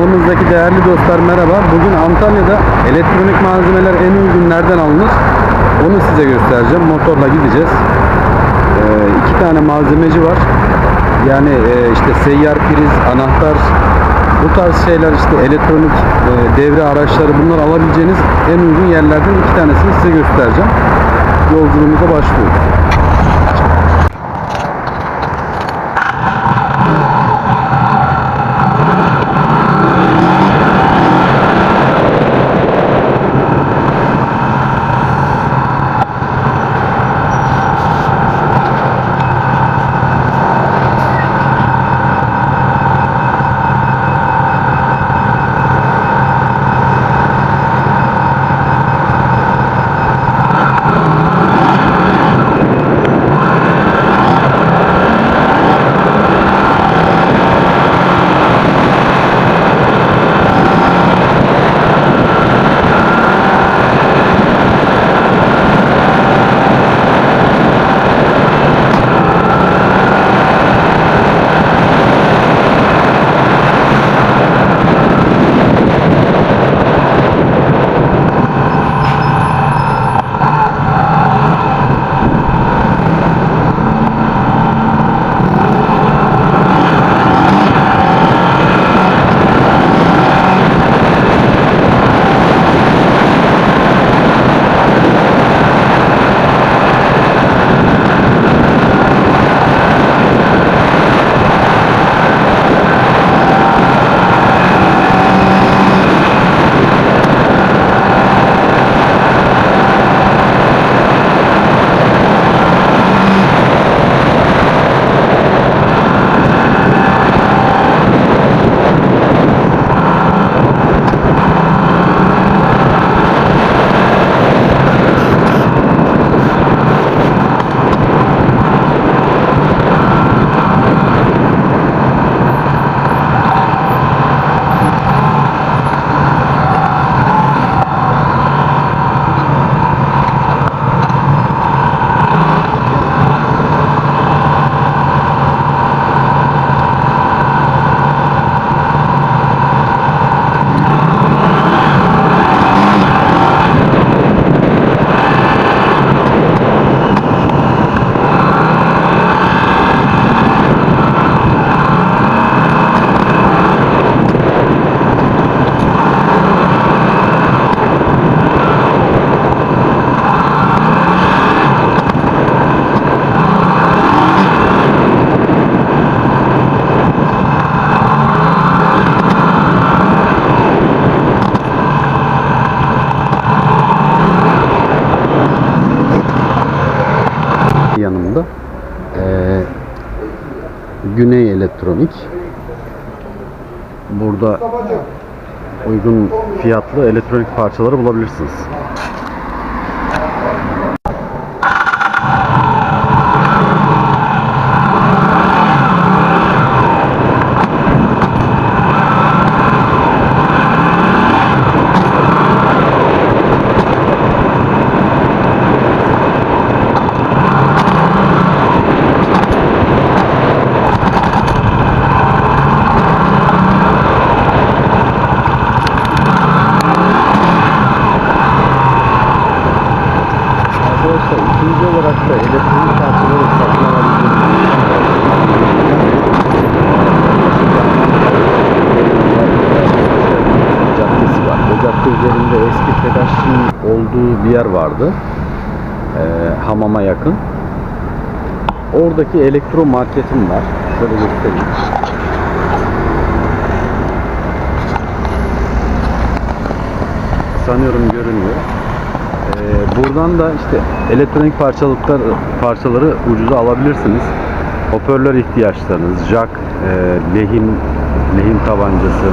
Kanalımızdaki değerli dostlar merhaba. Bugün Antalya'da elektronik malzemeler en uygun nereden alınır? Onu size göstereceğim. Motorla gideceğiz. Ee, iki tane malzemeci var. Yani e, işte seyyar priz, anahtar, bu tarz şeyler işte elektronik e, devre araçları bunlar alabileceğiniz en uygun yerlerden iki tanesini size göstereceğim. Yolculuğumuza başlıyoruz. Güney Elektronik. Burada uygun fiyatlı elektronik parçaları bulabilirsiniz. Arkadaşlar ikinci olarak da elektronik parçaları satın caddesi var. O cadde üzerinde eski tedaşçının olduğu bir yer vardı. Ee, hamama yakın. Oradaki elektro marketim var. Şöyle göstereyim. Sanıyorum görünüyor. Ee, buradan da işte elektronik parçalıklar parçaları ucuza alabilirsiniz. Hoparlör ihtiyaçlarınız, jack, e, lehim, lehim tabancası,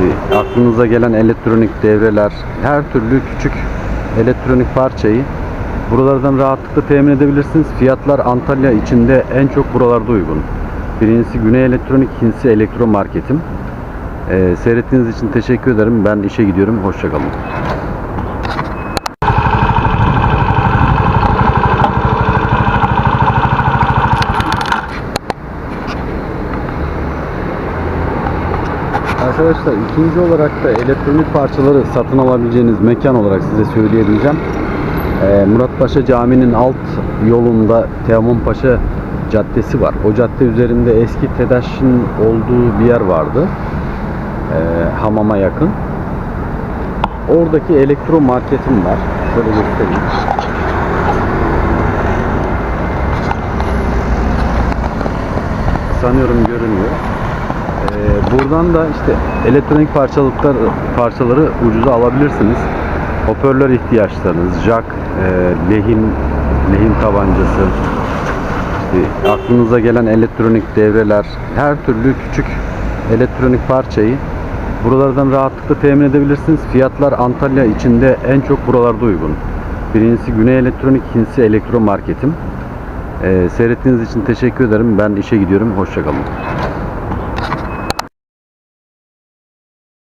işte aklınıza gelen elektronik devreler, her türlü küçük elektronik parçayı buralardan rahatlıkla temin edebilirsiniz. Fiyatlar Antalya içinde en çok buralarda uygun. Birincisi Güney Elektronik, ikincisi Elektro Marketim. Ee, seyrettiğiniz için teşekkür ederim. Ben işe gidiyorum. Hoşçakalın. Arkadaşlar ikinci olarak da elektronik parçaları satın alabileceğiniz mekan olarak size söyleyebileceğim. Ee, Muratpaşa Camii'nin alt yolunda Teoman Paşa Caddesi var. O cadde üzerinde eski TEDAŞ'ın olduğu bir yer vardı. Ee, hamama yakın. Oradaki elektro marketim var. Şöyle göstereyim. Sanıyorum görünüyor. Ee, buradan da işte elektronik parçalıklar parçaları ucuza alabilirsiniz. Hoparlör ihtiyaçlarınız, jack, e, lehim, lehim tabancası, işte aklınıza gelen elektronik devreler, her türlü küçük elektronik parçayı buralardan rahatlıkla temin edebilirsiniz. Fiyatlar Antalya içinde en çok buralarda uygun. Birincisi Güney Elektronik, ikincisi Elektro Marketim. Ee, seyrettiğiniz için teşekkür ederim. Ben işe gidiyorum. Hoşçakalın.